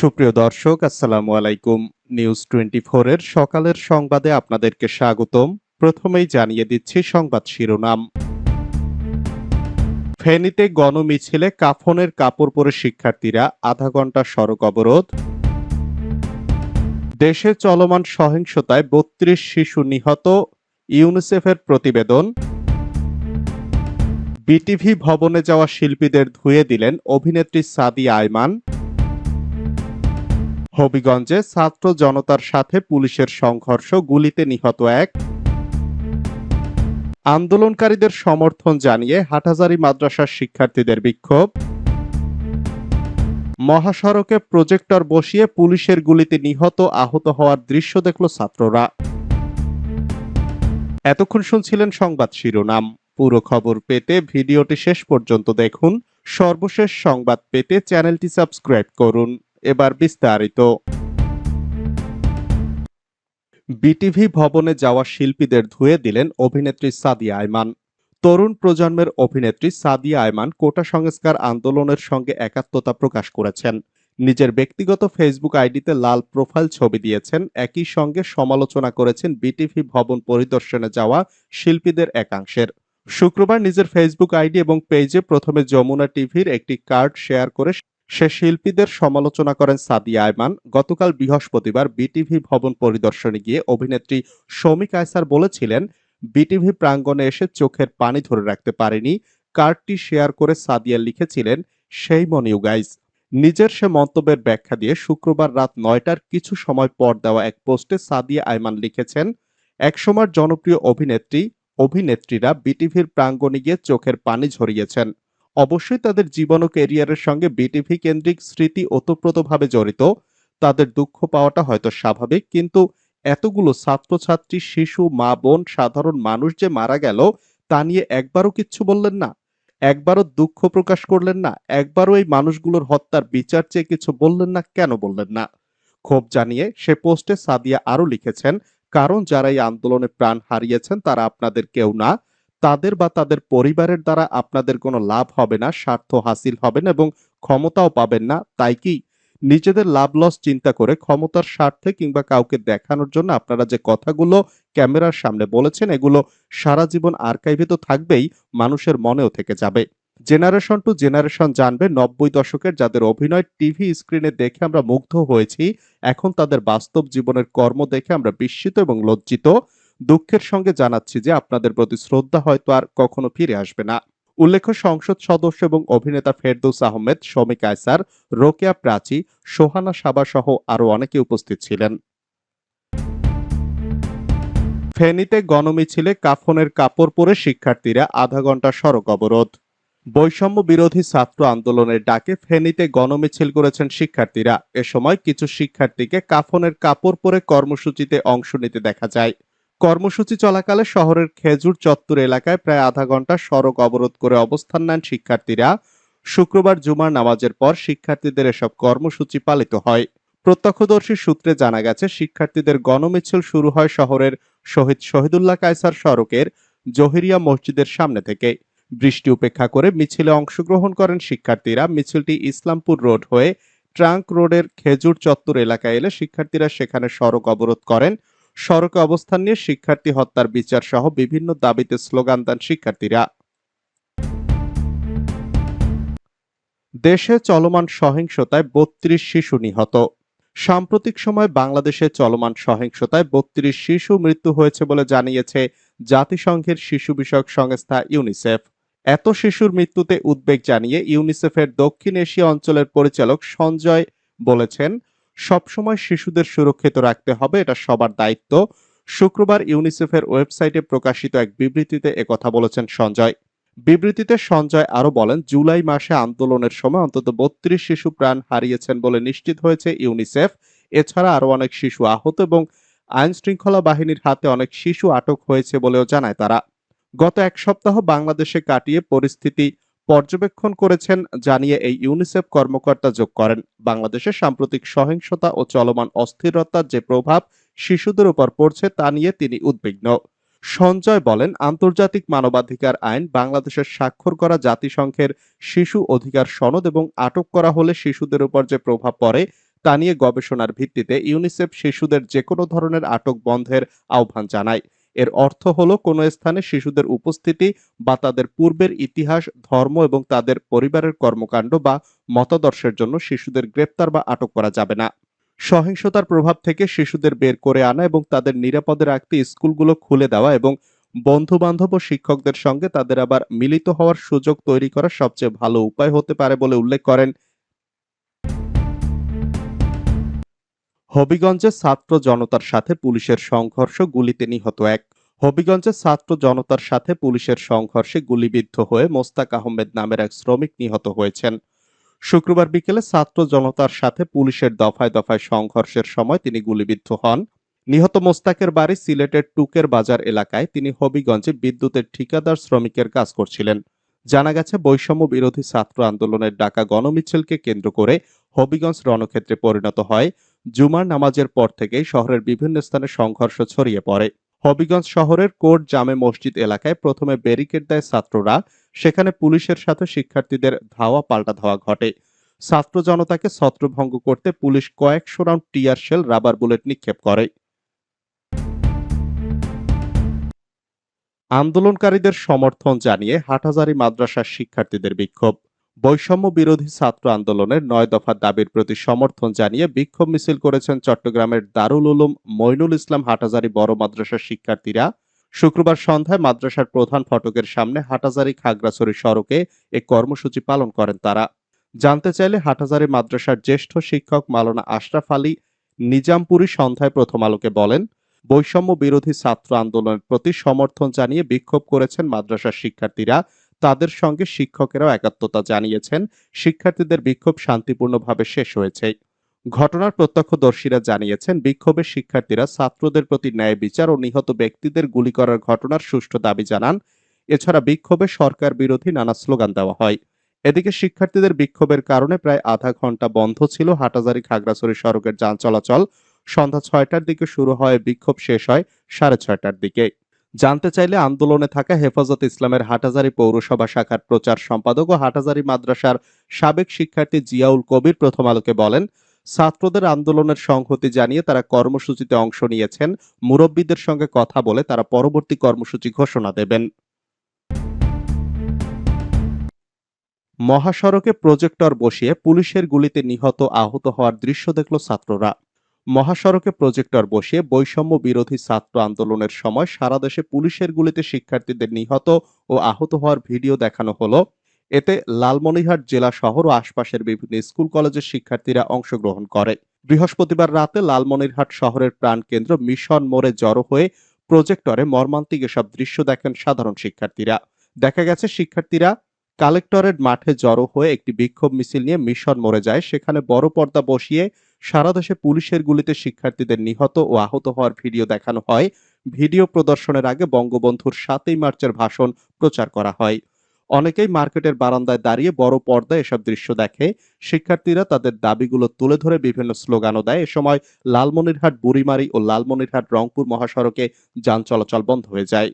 সুপ্রিয় দর্শক, আসসালামু আলাইকুম। নিউজ টোয়েন্টি এর সকালের সংবাদে আপনাদেরকে স্বাগতম। প্রথমেই জানিয়ে দিচ্ছি সংবাদ শিরোনাম। ফেনীতে গণমিছিলে কাফনের কাপড় পরে শিক্ষার্থীরা আধা ঘণ্টা সড়ক অবরোধ। দেশে চলমান সহিংসতায় বত্রিশ শিশু নিহত, ইউনিসেফের প্রতিবেদন। বিটিভি ভবনে যাওয়া শিল্পীদের ধুয়ে দিলেন অভিনেত্রী সাদিয়া আয়মান। হবিগঞ্জে ছাত্র জনতার সাথে পুলিশের সংঘর্ষ, গুলিতে নিহত এক। আন্দোলনকারীদের সমর্থন জানিয়ে হাটহাজারী মাদ্রাসার শিক্ষার্থীদের বিক্ষোভ। মহাসড়কে প্রজেক্টর বসিয়ে পুলিশের গুলিতে নিহত, আহত হওয়ার দৃশ্য দেখল ছাত্ররা। এতক্ষণ শুনছিলেন সংবাদ শিরোনাম। পুরো খবর পেতে ভিডিওটি শেষ পর্যন্ত দেখুন। সর্বশেষ সংবাদ পেতে চ্যানেলটি সাবস্ক্রাইব করুন। এবার বিস্তারিত। বিটিভি ভবনে যাওয়া শিল্পীদের ধুয়ে দিলেন অভিনেত্রী সাদিয়া আয়মান। তরুণ প্রজন্মের অভিনেত্রী সাদিয়া আয়মান কোটা সংস্কার আন্দোলনের সঙ্গে একাত্মতা প্রকাশ করেছেন। নিজের ব্যক্তিগত ফেসবুক আইডিতে লাল প্রোফাইল ছবি দিয়েছেন। একই সঙ্গে সমালোচনা করেছেন বিটিভি ভবন পরিদর্শনে যাওয়া শিল্পীদের একাংশের। শুক্রবার নিজের ফেসবুক আইডি এবং পেজে প্রথমে যমুনা টিভির একটি কার্ড শেয়ার করে সে শিল্পীদের সমালোচনা করেন সাদিয়া আয়মান। গতকাল বৃহস্পতিবার বিটিভি ভবন পরিদর্শনে গিয়ে অভিনেত্রী শমিক আয়সার বলেছিলেন, বিটিভি প্রাঙ্গণে এসে চোখের পানি ধরে রাখতে পারেনি। কার্ডটি শেয়ার করে সাদিয়া লিখেছিলেন, সেই মনিউ গাইজ। নিজের সে মন্তব্যের ব্যাখ্যা দিয়ে শুক্রবার রাত নয়টার কিছু সময় পর দেওয়া এক পোস্টে সাদিয়া আয়মান লিখেছেন, একসময় জনপ্রিয় অভিনেত্রী, অভিনেত্রীরা বিটিভির প্রাঙ্গণে গিয়ে চোখের পানি ঝরিয়েছেন। অবশ্যই তাদের জীবন ও ক্যারিয়ারের সঙ্গে বিটিভি কেন্দ্রিক স্মৃতি ওতপ্রোতভাবে জড়িত। তাদের দুঃখ পাওয়াটা হয়তো স্বাভাবিক, কিন্তু এতগুলো ছাত্রছাত্রী, শিশু, মা, বোন, সাধারণ মানুষ যে মারা গেল, তা নিয়ে একবারও কিচ্ছু বললেন না। একবারও দুঃখ প্রকাশ করলেন না। একবারও এই মানুষগুলোর হত্যার বিচার চেয়ে কিছু বললেন না, কেন বললেন না? ক্ষোভ জানিয়ে সে পোস্টে সাদিয়া আরও লিখেছেন, কারণ যারা এই আন্দোলনে প্রাণ হারিয়েছেন, তারা আপনাদের কেউ না। তাদের বা তাদের পরিবারের দ্বারা আপনাদের কোনো লাভ হবে না, স্বার্থ হাসিল হবে না এবং ক্ষমতাও পাবেন না। তাই কি? নিজেদের লাভ লস চিন্তা করে ক্ষমতার স্বার্থে কিংবা কাউকে দেখানোর জন্য আপনারা যে কথাগুলো ক্যামেরার সামনে বলেছেন, এগুলো সারা জীবন আর্কাইভে তো থাকবেই, মানুষের মনেও থেকে যাবে। জেনারেশন টু জেনারেশন জানবে, নব্বই দশকের যাদের অভিনয় টিভি স্ক্রিনে দেখে আমরা মুগ্ধ হয়েছি, এখন তাদের বাস্তব জীবনের কর্ম দেখে আমরা বিস্মিত এবং লজ্জিত। দুঃখের সঙ্গে জানাচ্ছি যে আপনাদের প্রতি শ্রদ্ধা হয়তো আর কখনো ফিরে আসবে না। উল্লেখ্য, সংসদ সদস্য এবং অভিনেতা ফেরদৌস আহমেদ শমিক আয়সার রোকেয়া প্রাচী, সোহানা সাবা সহ আরও অনেকে উপস্থিত ছিলেন। ফেনীতে গণমিছিলে কাফনের কাপড় পরে শিক্ষার্থীরা আধা ঘণ্টা সড়ক অবরোধ। বৈষম্য বিরোধী ছাত্র আন্দোলনের ডাকে ফেনীতে গণমিছিল করেছেন শিক্ষার্থীরা। এ সময় কিছু শিক্ষার্থীকে কাফনের কাপড় পরে কর্মসূচিতে অংশ নিতে দেখা যায়। কর্মসূচি চলাকালে শহরের খেজুর চত্বর এলাকায় প্রায় আধা ঘণ্টা সড়ক অবরোধ করে অবস্থান নেন শিক্ষার্থীরা। শুক্রবার জুমার নামাজের পর শিক্ষার্থীদের এসব কর্মসূচি পালিত হয়। প্রত্যক্ষদর্শী সূত্রে জানা গেছে, শিক্ষার্থীদের গণমিছিল শুরু হয় শহরের শহীদ শহীদুল্লাহ কায়সার সড়কের জহিরিয়া মসজিদের সামনে থেকে। বৃষ্টি উপেক্ষা করে মিছিলে অংশগ্রহণ করেন শিক্ষার্থীরা। মিছিলটি ইসলামপুর রোড হয়ে ট্রাঙ্ক রোডের খেজুর চত্বর এলাকায় এলে শিক্ষার্থীরা সেখানে সড়ক অবরোধ করেন। সড়কে অবস্থান নিয়ে শিক্ষার্থী হত্যার বিচার সহ বিভিন্ন দাবিতে স্লোগান দেন শিক্ষার্থীরা। দেশে চলমান সহিংসতায় বত্রিশ শিশু নিহত। সাম্প্রতিক সময় বাংলাদেশে চলমান সহিংসতায় বত্রিশ শিশু মৃত্যু হয়েছে বলে জানিয়েছে জাতিসংঘের শিশু বিষয়ক সংস্থা ইউনিসেফ। এত শিশুর মৃত্যুতে উদ্বেগ জানিয়ে ইউনিসেফের দক্ষিণ এশিয়া অঞ্চলের পরিচালক সঞ্জয় বলেছেন সবসময় শিশুদের সুরক্ষিত রাখতে হবে, এটা সবার দায়িত্ব। শুক্রবার ইউনিসেফের ওয়েবসাইটে প্রকাশিত এক বিবৃতিতে একথা বলেছেন সঞ্জয়। বিবৃতিতে সঞ্জয় আরও বলেন, জুলাই মাসে আন্দোলনের সময় অন্তত বত্রিশ শিশু প্রাণ হারিয়েছেন বলে নিশ্চিত হয়েছে ইউনিসেফ। এছাড়া আরও অনেক শিশু আহত এবং আইন শৃঙ্খলা বাহিনীর হাতে অনেক শিশু আটক হয়েছে বলেও জানায় তারা। গত এক সপ্তাহ বাংলাদেশে কাটিয়ে পরিস্থিতি পর্যবেক্ষণ করেছেন, জানিয়ে এই ইউনিসেফ কর্মকর্তা যোগ করেন। বাংলাদেশে সাম্প্রতিক সহিংসতা ও চলমান অস্থিরতার যে প্রভাব শিশুদের উপর পড়ছে তা নিয়ে তিনি উদ্বিগ্ন। সঞ্জয় বলেন, আন্তর্জাতিক মানবাধিকার আইন বাংলাদেশের স্বাক্ষর করা জাতিসংঘের শিশু অধিকার সনদ এবং আটক করা হলে শিশুদের উপর যে প্রভাব পড়ে তা নিয়ে গবেষণার ভিত্তিতে ইউনিসেফ শিশুদের যে কোনো ধরনের আটক বন্ধের আহ্বান জানায়। এর অর্থ হলো কোনো স্থানে শিশুদের উপস্থিতি বা তাদের পূর্বের ইতিহাস, ধর্ম এবং তাদের পরিবারের কর্মকাণ্ড বা মতাদর্শের জন্য শিশুদের গ্রেপ্তার বা আটক করা যাবে না। সহিংসতার প্রভাব থেকে শিশুদের বের করে আনা এবং তাদের নিরাপদে রাখতে স্কুলগুলো খুলে দেওয়া এবং বন্ধু বান্ধব ও শিক্ষকদের সঙ্গে তাদের আবার মিলিত হওয়ার সুযোগ তৈরি করা সবচেয়ে ভালো উপায় হতে পারে বলে উল্লেখ করেন হবিগঞ্জে ছাত্র জনতার সাথে পুলিশের সংঘর্ষ, গুলিতে নিহত এক। হবিগঞ্জে ছাত্র জনতার সাথে পুলিশের সংঘর্ষে গুলিবিদ্ধ হয়ে মোস্তাক আহমেদ নামের এক শ্রমিক নিহত হয়েছেন। শুক্রবার বিকেলে ছাত্র জনতার সাথে পুলিশের দফায় দফায় সংঘর্ষের সময় তিনি গুলিবিদ্ধ হন। নিহত মোস্তাকের বাড়ি সিলেটের টুকের বাজার এলাকায় তিনি হবিগঞ্জে বিদ্যুতের ঠিকাদার শ্রমিকের কাজ করছিলেন। জানা গেছে, বৈষম্য বিরোধী ছাত্র আন্দোলনের ডাকা গণমিছিলকে কেন্দ্র করে হবিগঞ্জ রণক্ষেত্রে পরিণত হয়। জুমার নামাজের পর থেকেই শহরের বিভিন্ন স্থানে সংঘর্ষ ছড়িয়ে পড়ে। হবিগঞ্জ শহরের কোর্ট জামে মসজিদ এলাকায় প্রথমে ব্যারিকেড দেয় ছাত্ররা, সেখানে পুলিশের সাথে শিক্ষার্থীদের ধাওয়া পাল্টা ধাওয়া ঘটে। ছাত্র জনতাকে ছত্রভঙ্গ করতে পুলিশ কয়েকশো round tear shell rubber bullet নিক্ষেপ করে। আন্দোলনকারীদের সমর্থন জানিয়ে হাটহাজারী মাদ্রাসার শিক্ষার্থীদের বিক্ষোভ। বৈষম্য বিরোধী ছাত্র আন্দোলনের নয় দফা দাবির প্রতি সমর্থন জানিয়ে বিক্ষোভ মিছিল করেছেন চট্টগ্রামের দারুল উলুম মইনুল ইসলাম হাটহাজারী বড় মাদ্রাসার শিক্ষার্থীরা। শুক্রবার সন্ধ্যায় মাদ্রাসার প্রধান ফটকের সামনে হাটহাজারী খাগড়াছড়ি সড়কে এ কর্মসূচি পালন করেন তারা। জানতে চাইলে হাটাজারি মাদ্রাসার জ্যেষ্ঠ শিক্ষক মাওলানা আশরাফ আলী নিজামপুরি সন্ধ্যায় প্রথম আলোকে বলেন, বৈষম্য বিরোধী ছাত্র আন্দোলনের প্রতি সমর্থন জানিয়ে বিক্ষোভ করেছেন মাদ্রাসার শিক্ষার্থীরা। তাদের সঙ্গে শিক্ষকেরাও একাত্মতা জানিয়েছেন। শিক্ষার্থীদের বিক্ষোভ শান্তিপূর্ণভাবে শেষ হয়েছে। ঘটনার প্রত্যক্ষদর্শীরা জানিয়েছেন বিক্ষোভের শিক্ষার্থীরা ছাত্রদের প্রতি ন্যায় বিচার ও নিহত ব্যক্তিদের গুলি করার ঘটনার সুষ্ঠু দাবি জানান। এছাড়া বিক্ষোভে সরকার বিরোধী নানা স্লোগান দেওয়া হয়। এদিকে শিক্ষার্থীদের বিক্ষোভের কারণে প্রায় আধা ঘণ্টা বন্ধ ছিল হাটাজারি খাগড়াছড়ি সড়কের যান চলাচল। সন্ধ্যা ছয়টার দিকে শুরু হয়, বিক্ষোভ শেষ হয় সাড়ে ছয়টার দিকে। জানতে চাইলে আন্দোলনে থাকা হেফাজত ইসলামের হাটাজারি পৌরসভা শাখার প্রচার সম্পাদক ও হাটাজারি মাদ্রাসার সাবেক শিক্ষার্থী জিয়াউল কবির প্রথম আলোকে বলেন, ছাত্রদের আন্দোলনের সংহতি জানিয়ে তারা কর্মসূচিতে অংশ নিয়েছেন। মুরব্বীদের সঙ্গে কথা বলে তারা পরবর্তী কর্মসূচি ঘোষণা দেবেন। মহাসড়কে প্রজেক্টর বসিয়ে পুলিশের গুলিতে নিহত আহত হওয়ার দৃশ্য দেখল ছাত্ররা। মহাসড়কে প্রজেক্টর বসিয়ে বৈষম্য বিরোধী ছাত্র আন্দোলনের সময় সারা দেশে পুলিশের গুলিতে শিক্ষার্থীদের নিহত ও আহত হওয়ার ভিডিও দেখানো হলো। এতে লালমনিরহাট জেলা শহর ও আশপাশের বিভিন্ন স্কুল, কলেজের শিক্ষার্থীরা অংশগ্রহণ করে। বৃহস্পতিবার রাতে লালমনিরহাট শহরের প্রাণকেন্দ্র মিশন মোড়ে জড়ো হয়ে প্রজেক্টরে মর্মান্তিক এসব দৃশ্য দেখেন সাধারণ শিক্ষার্থীরা। দেখা গেছে, শিক্ষার্থীরা কালেক্টরেট মাঠে জড়ো হয়ে একটি বিক্ষোভ মিছিল নিয়ে মিশন মোড়ে যায়। সেখানে বড় পর্দা বসিয়ে সারা দেশে পুলিশের গুলিতে শিক্ষার্থীদের নিহত ও আহত হওয়ার ভিডিও দেখানো হয়। ভিডিও প্রদর্শনের আগে বঙ্গবন্ধুর সাতই মার্চের ভাষণ প্রচার করা হয়। অনেকেই মার্কেটের বারান্দায় দাঁড়িয়ে বড় পর্দায় এসব দৃশ্য দেখে। শিক্ষার্থীরা তাদের দাবিগুলো তুলে ধরে বিভিন্ন স্লোগানও দেয়। এ সময় লালমনিরহাট, বুড়িমারি ও লালমনিরহাট, রংপুর মহাসড়কে যান চলাচল বন্ধ হয়ে যায়।